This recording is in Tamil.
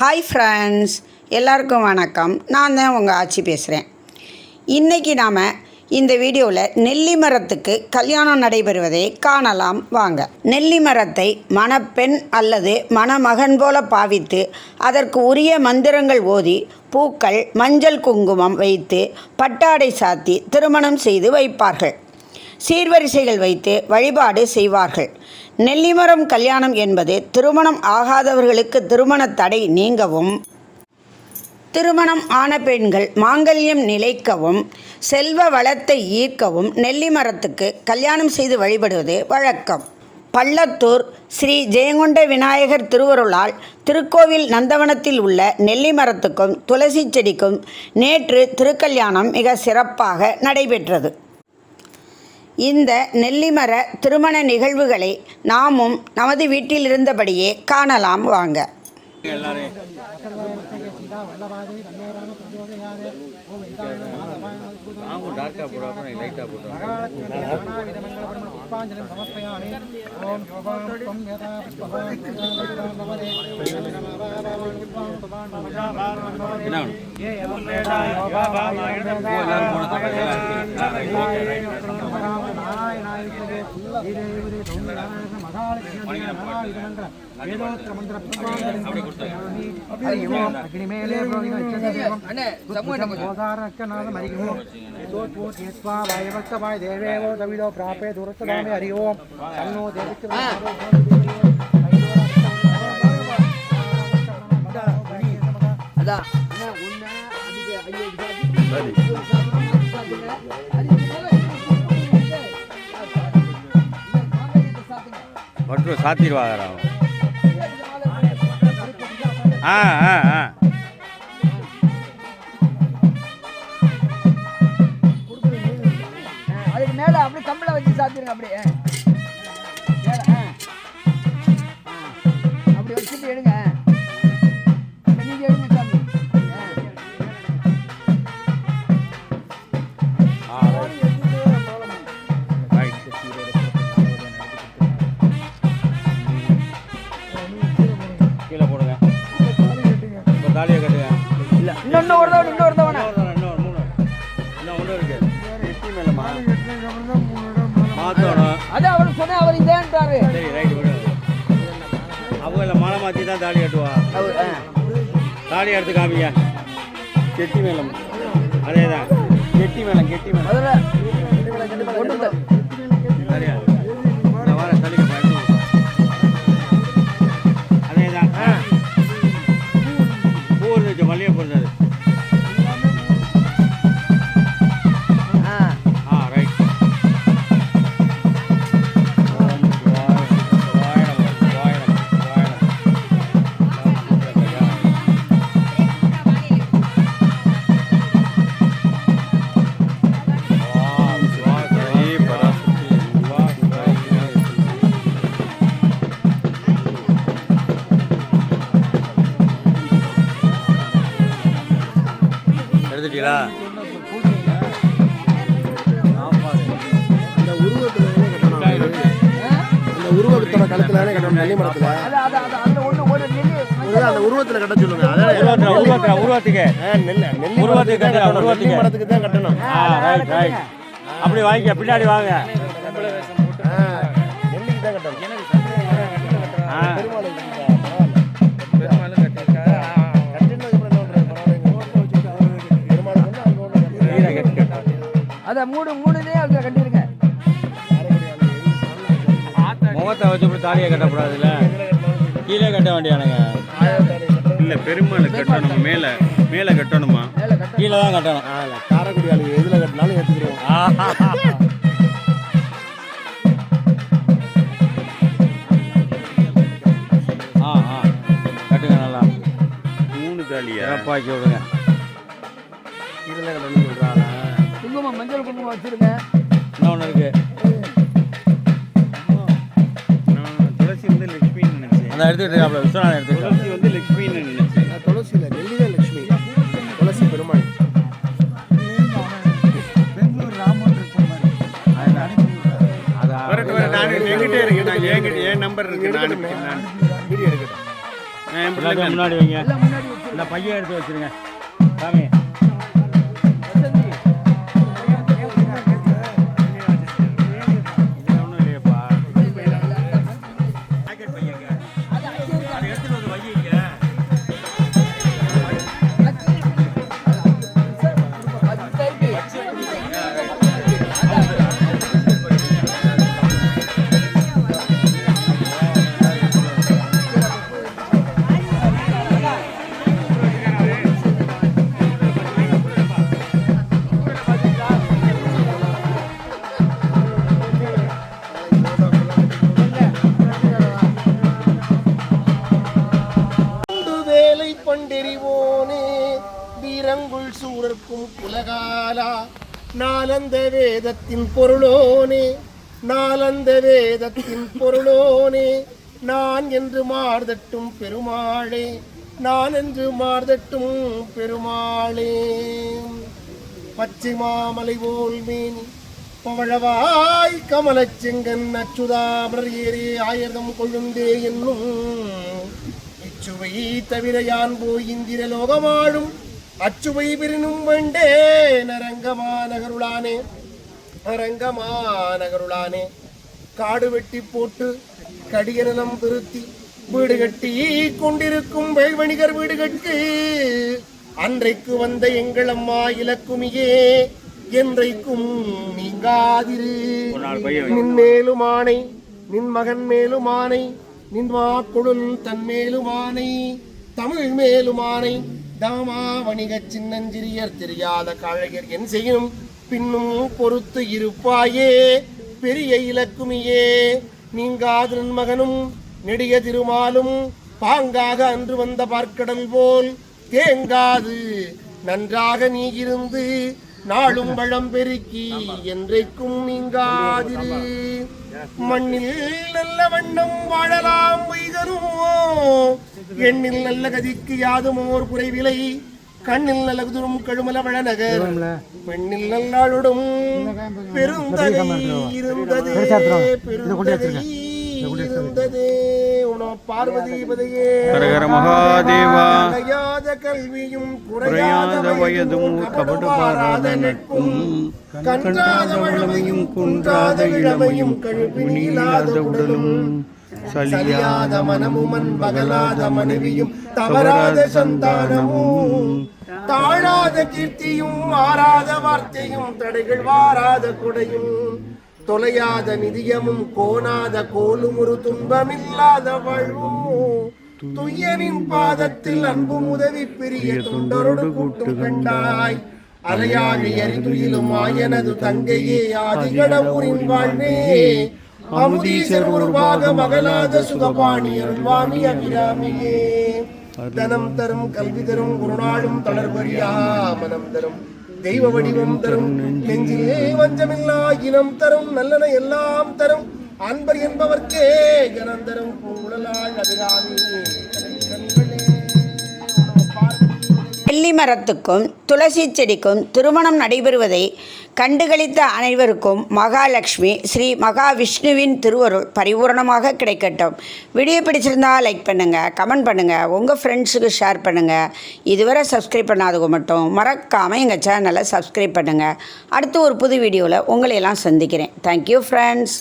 ஹாய் ஃப்ரெண்ட்ஸ் எல்லாருக்கும் வணக்கம். நான் தான் உங்கள் ஆட்சி பேசுகிறேன் இன்றைக்கி நாம் இந்த வீடியோவில் நெல்லி மரத்துக்கு கல்யாணம் நடைபெறுவதை காணலாம். வாங்க. நெல்லி மரத்தை மணப்பெண் அல்லது மணமகன் போல பாவித்து அதற்கு உரிய மந்திரங்கள் ஓதி பூக்கள் மஞ்சள் குங்குமம் வைத்து பட்டாடை சாத்தி திருமணம் செய்து வைப்பார்கள். சீர்வரிசைகள் வைத்து வழிபாடு செய்வார்கள். நெல்லிமரம் கல்யாணம் என்பது திருமணம் ஆகாதவர்களுக்கு திருமண தடை நீங்கவும் திருமணம் ஆன பெண்கள் மாங்கல்யம் நிலைக்கவும் செல்வ வளத்தை ஈர்க்கவும் நெல்லிமரத்துக்கு கல்யாணம் செய்து வழிபடுவது வழக்கம். பள்ளத்தூர் ஸ்ரீ ஜெயங்கொண்ட விநாயகர் திருவருளால் திருக்கோவில் நந்தவனத்தில் உள்ள நெல்லிமரத்துக்கும் துளசி செடிக்கும் நேற்று திருக்கல்யாணம் மிக சிறப்பாக நடைபெற்றது. இந்த நெல்லிமர திருமண நிகழ்வுகளை நாமும் நமது வீட்டில் இருந்தபடியே காணலாம் வாங்க. நாராயணாயுதே வீரேவரே சௌந்தரநாராயண மகாலட்சுமி நாராயணன்ற வேதோத்திர மந்திர அறிவோம் அக்னிமேலே கோதாரக்கநாதம் அறிவோம் ஏத்வா வாயவக்தமாய் தேவேவோ தவிதோ பிராபே துரத்ததாமே அறிவோம். தன்னோ தேவிக்கு அதான் உண்மை அதுக்கு ஐயோ பட்டு சாத்திடுவாங்க ஆ ஆ ஆ. அதுக்கு மேல அப்படியே கம்பளை வச்சு சாத்திருங்க அப்படியே. கீழே போடுங்க. இப்போ தாலியை கட்டுங்க. இல்லை இன்னொன்னு ஒரு தவணை இன்னொரு தவணை இன்னொரு மூணு. இன்னும் ஒன்று இருக்கு. எட்டி மேலமா மாற்றணும் அது அவரு சொன்ன அவர் இதேன்றாரு சரி ரைட்டு விடு. அவங்கள மாலை மாற்றி தான் தாலி கட்டுவா. தாலி எடுத்து காமிங்க. கெட்டி மேளம் அதே தான் கெட்டி மேளம் கெட்டி மேளம் முதல்ல ஒண்ணு உருவத்தோட கழுத்துல கட்டணும் நெல்லி மரத்துல அது அது அது அந்த உருவத்துல கட்ட சொல்லுங்க. உருவத்துல உருவத்துல உருவத்துக்கு நெல்லி நெல்லி உருவத்துக்கு மரத்துக்கு தான் கட்டணும், கட்டணும். உருவத்துக்கு. நெல்லி மரத்துக்கு தான் கட்டணும். ஆ ரைட் ரைட் அப்படி வாங்கிக்க பின்னாடி வாங்க. நெல்லிக்கு தான் கட்டணும். ஆ பெருமாளுக்கு தான், பரவாயில்ல. கட்டினதுக்கு முகத்தை வச்சு இப்படி தாலியை கட்டக்கூடாதுல்ல? கீழே கட்ட வேண்டியானுங்க இல்லை பெருமாள் கட்டணும்? மேலே மேலே கட்டணுமா? கீழே தான் கட்டணும். காரைக்குடி ஆளு எதுல கட்டினாலும் எடுத்துக்கிறோம் ஆ ஆ கட்டுங்க நல்லா. மூணு தாலியா? சிறப்பாக்கி விடுங்க. சொல்றாங்க. குங்குமம் மஞ்சள் குங்குமம் வச்சிருங்க. இன்னொன்று இருக்கு. வந்து லட்சுமின்னு நினைச்சேன். அந்த எடுத்துக்கிட்டு விஸ்வநாதன் எடுத்துக்கிட்டு துளசி வந்து லட்சுமின்னு நினைச்சேன். நான் துளசி இல்லை நெல்லிதான் லட்சுமி. துளசி பெருமாள். பெங்களூர் ராமன் இருக்க மாதிரி அதான். வரட்டும் வரட்டும் நான் எங்கிட்டே இருக்கேன். நான் என்கிட்ட என் நம்பர் இருக்கு. நான் நான் வீடியோ எடுக்கட்டும். என் பிள்ளைங்க எல்லாத்தையும் முன்னாடி வைங்க. எல்லாம் முன்னாடி வச்சு இந்த பையன் எடுத்து வச்சிருங்க. சாமி. சூரர்க்கும் குலகாலா நாலந்த வேதத்தின் பொருளோனே. நாலந்த வேதத்தின் பொருளோனே. நான் என்று மார்தட்டும் பெருமாளே. நான் என்று மார்தட்டும் பெருமாளே. பச்சை மாமலை போல் மேனி. பவழவாய் கமலச் செங்கன் அச்சுதாமர் ஏறே ஆயிரம் கொழுந்தே என்னும். இச்சுவை தவிர யான் போய் இந்திர லோகமாழும் அச்சுவை விரினும் வண்டே நரங்கமானகருளானே அரங்கமானகருளானே காடு வெட்டி போட்டு கடியனம் திருத்தி வீடு கட்டி கொண்டிருக்கும் வேல்வணிகர் வீடு கட்டு அன்றைக்கு வந்த எங்கள் அம்மா இலக்குமியே என்றைக்கும் நீங்காதிரு. நின் மேலும் ஆணை நின் மகன் மேலும் ஆணை நின் மாக்குழுன் தன் மேலும் ஆணை தமிழ் மேலும் ஆணை தாமா வணிகச் சின்னஞ்சிறியர் தெரியாத கழகர் என் செய்யும். பின்னும் பொறுத்து இருப்பாயே பெரிய இலக்குமியே. நீங்காது மகனும் நெடிய திருமாலும் பாங்காக அன்று வந்த பார்க்கடல் போல். தேங்காது நன்றாக நீ இருந்து நாளும் வளம் பெருக்கி என்றைக்கும் நீங்காதிரு. மண்ணில் நல்ல வண்ணம் வாழலாம் வைகரும் எண்ணில் நல்ல கதிக்கு யாதும் ஓர் குறைவிலை. கண்ணில் நல்லதும் கழுமல வளநகர். பெண்ணில் நல்லாளுடும் பெருந்தகை இருந்ததே. பெருந்தகை இருந்ததே உணோ பார்வதி பதையே ஹரஹர மகாதேவா. குறையாத கல்வியும் குறையாத வயதும் கபடுபாராத நட்பும் கன்றாத வளமையும் குன்றாத இளமையும் கழுப்பினிலாத உடலும். சலியாத மனமும் அன்பகலாத மனைவியும் தவறாத சந்தானமும். தாழாத கீர்த்தியும் மாறாத வார்த்தையும் தடைகள் வாராத கொடையும். தொலையாத நிதியமும் கோணாத கோலும் ஒரு துன்பமில்லாத வாழ்வும் துய்யனின் பாதத்தில் அன்பும் உதவி பிரிய தொண்டரோடு கூட்டு கண்டாய் அலையாழி அறிதுயிலும் ஆயனது தங்கையே ஆதிகடவுரின் வாழ்வே. அமுதீசர் உருவாக மகளாத சுகபாணி அருள்வாமி அபிராமியே. தனம் தரும் கல்வி தரும் குருநாளும் தளர்வரியா மனம் தரும். தெய்வ வடிவம் தரும். நெஞ்சிலே வஞ்சமில்லா இனம் தரும். நல்லன எல்லாம் தரும். அன்பர் என்பவர்க்கே கனம் தரும். அபிராமி. நெல்லி மரத்துக்கும் துளசி செடிக்கும் திருமணம் நடைபெறுவதை கண்டுகளித்த அனைவருக்கும் மகாலட்சுமி ஸ்ரீ மகாவிஷ்ணுவின் திருவருள் பரிபூரணமாக கிடைக்கட்டும். வீடியோ பிடிச்சிருந்தா லைக் பண்ணுங்கள் கமெண்ட் பண்ணுங்கள் உங்கள் ஃப்ரெண்ட்ஸுக்கு ஷேர் பண்ணுங்கள் இதுவரை சப்ஸ்கிரைப் பண்ணாதவங்க மட்டும் மறக்காமல் எங்கள் சேனலை சப்ஸ்கிரைப் பண்ணுங்கள் அடுத்து ஒரு புது வீடியோவில் உங்களையெல்லாம் சந்திக்கிறேன். Thank you friends